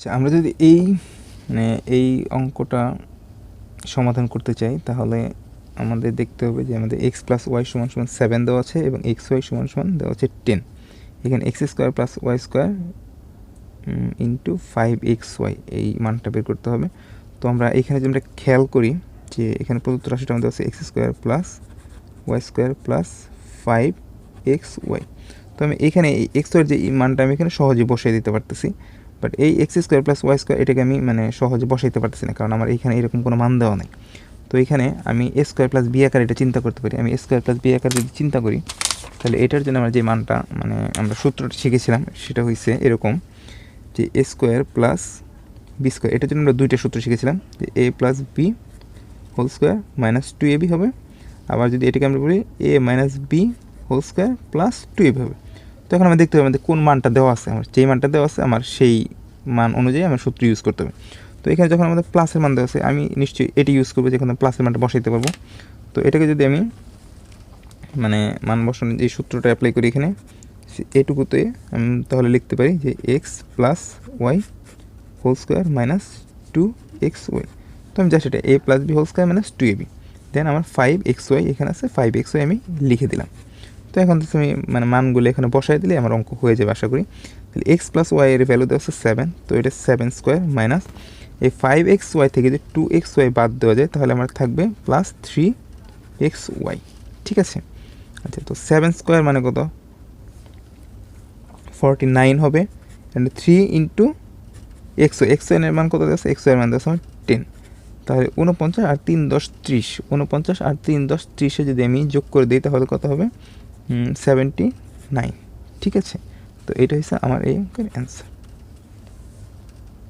আচ্ছা আমরা যদি এই মানে এই অঙ্কটা সমাধান করতে চাই, তাহলে আমাদের দেখতে হবে যে আমাদের এক্স প্লাস ওয়াই সমান সমান সেভেন দেওয়া আছে এবং এক্স ওয়াই সমান সমান দেওয়া আছে টেন এখানে x square plus y square into five x y এই মানটা বের করতে হবে। তো আমরা এখানে যে আমরা খেয়াল করি যে এখানে প্রদত্ত রাশিটা আমাদের আছে x square plus y square plus five x y তো আমি এখানে এক্স ওয়াই যে মানটা আমি এখানে সহজে বসিয়ে দিতে পারতেছি। বাট এই x square plus y square এটাকে আমি মানে সহজে বসাইতে পারতেছি না, কারণ আমার এখানে এরকম কোনো মান দেওয়া নেই। তো এখানে আমি এ স্কোয়ার প্লাস বি আকার এটা চিন্তা করতে পারি। আমি এ স্কোয়ার প্লাস বি আকার যদি চিন্তা করি, তাহলে এটার জন্য আমরা যে মানটা মানে আমরা সূত্রটা শিখেছিলাম, সেটা হয়েছে এরকম যে a square plus b square এটার জন্য আমরা দুইটা সূত্র শিখেছিলাম, যে a plus b whole square minus two a b হবে। আবার যদি এটাকে আমরা বলি a minus b whole square plus two a b হবে। তো এখন আমরা দেখতে হবে আমাদের কোন মানটা দেওয়া আছে, আমার যেই মানটা দেওয়া আছে, আমার সেই মান অনুযায়ী আমার সূত্র ইউজ করতে হবে। তো এখানে যখন আমাদের প্লাসের মান দেওয়া আছে, আমি নিশ্চয়ই এটি ইউজ করব যেখানে প্লাসের মানটা বসাইতে পারব। তো এটাকে যদি আমি মানে মান বসানোর যে সূত্রটা অ্যাপ্লাই করি এখানে এটুকুতে আমি তাহলে লিখতে পারি যে x plus y whole square minus two x y তো আমি জাস্ট এটা a plus b whole square minus two a b then আমার ফাইভ এক্স ওয়াই এখানে আছে ফাইভ এক্স ওয়াই আমি লিখে দিলাম। তো এখন তো আমি মানে মানগুলো এখানে বসাই দিলে আমার অঙ্ক হয়ে যাবে আশা করি। তাহলে এক্স প্লাস ওয়াই এর ভ্যালু দেওয়া হচ্ছে সেভেন তো এটা সেভেন স্কোয়ার মাইনাস এই ফাইভ এক্স ওয়াই থেকে যদি টু এক্স ওয়াই বাদ দেওয়া যায়, তাহলে আমার থাকবে প্লাস থ্রি এক্স ওয়াই ঠিক আছে? আচ্ছা তো সেভেন স্কোয়ার মানে কত? ফর্টি নাইন হবে and three into x x এর মান কত দেওয়া এক্সো এর মান দেওয়া আমার টেন তাহলে উনপঞ্চাশ আর তিন দশ ত্রিশ উনপঞ্চাশ আর তিন দশ ত্রিশে যদি আমি যোগ করে দিই, তাহলে কত হবে? সেভেন্টি নাইন ঠিক আছে? তো এটা হচ্ছে আমার এই অঙ্কের অ্যান্সার